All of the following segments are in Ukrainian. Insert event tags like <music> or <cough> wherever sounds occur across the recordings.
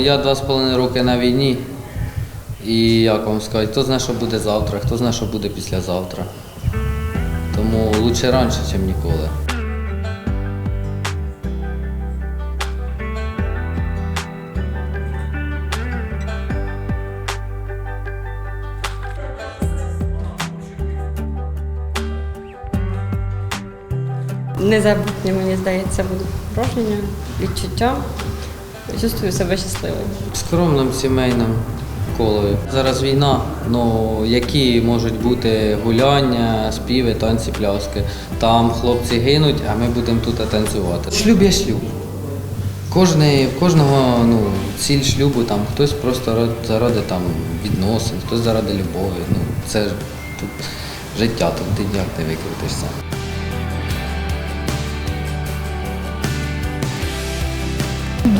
Я два з половиною роки на війні. І як вам сказати, хто знає, що буде завтра, хто знає, що буде післязавтра. Тому краще раніше, ніж ніколи. Незабутнє, мені здається, буде враження, відчуття. Чувствую себе щасливою. Скромним сімейним колою. Зараз війна, ну які можуть бути гуляння, співи, танці, пляски. Там хлопці гинуть, а ми будемо тут танцювати. Шлюб є шлюб. Кожний, кожного ну, ціль шлюбу, там хтось просто заради там, відносин, хтось заради любові. Ну, це тут життя, тут ти ніяк не викрутишся.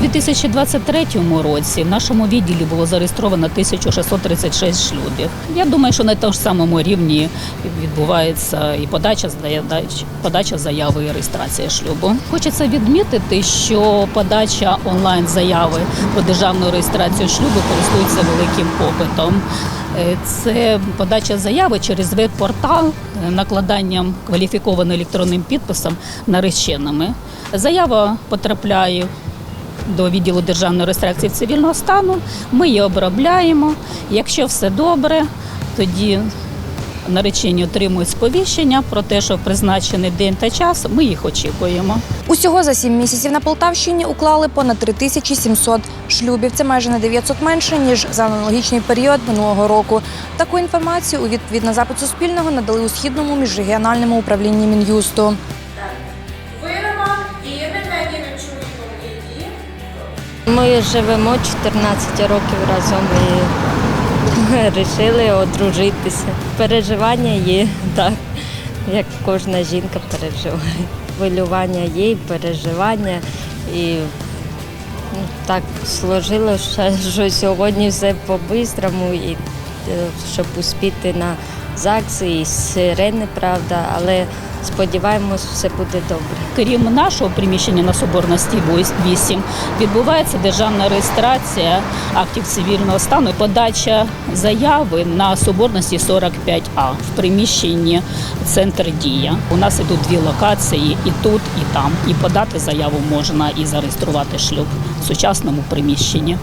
2023 році в нашому відділі було зареєстровано 1636 шлюбів. Я думаю, що на тому ж самому рівні відбувається і подача подача заяви і реєстрація шлюбу. Хочеться відмітити, що подача онлайн заяви про державну реєстрацію шлюбу користується великим попитом. Е, Це подача заяви через веб-портал е, накладанням кваліфікованим електронним підписом нареченими. Заява потрапляє до відділу державної реєстрації цивільного стану. Ми її обробляємо. Якщо все добре, тоді наречені отримують сповіщення про те, що призначений день та час. Ми їх очікуємо. Усього за сім місяців на Полтавщині уклали понад 3700 шлюбів. Це майже на 900 менше ніж за аналогічний період минулого року. Таку інформацію у відповідь на запит Суспільного надали у східному міжрегіональному управлінні мін'юсту. Ми живемо 14 років разом і <laughs> вирішили одружитися. Переживання є, <laughs> так, як кожна жінка переживає. Хвилювання є, переживання. І ну, так сложилося, <laughs> що сьогодні все по-бистрому, і, е, щоб успіти на ЗАГС і сирени, правда, але сподіваємось, все буде добре. Крім нашого приміщення на Соборності 8, відбувається державна реєстрація актів цивільного стану і подача заяви на Соборності 45А в приміщенні Центр Дія. У нас ідуть дві локації і тут, і там. І подати заяву можна і зареєструвати шлюб в сучасному приміщенні.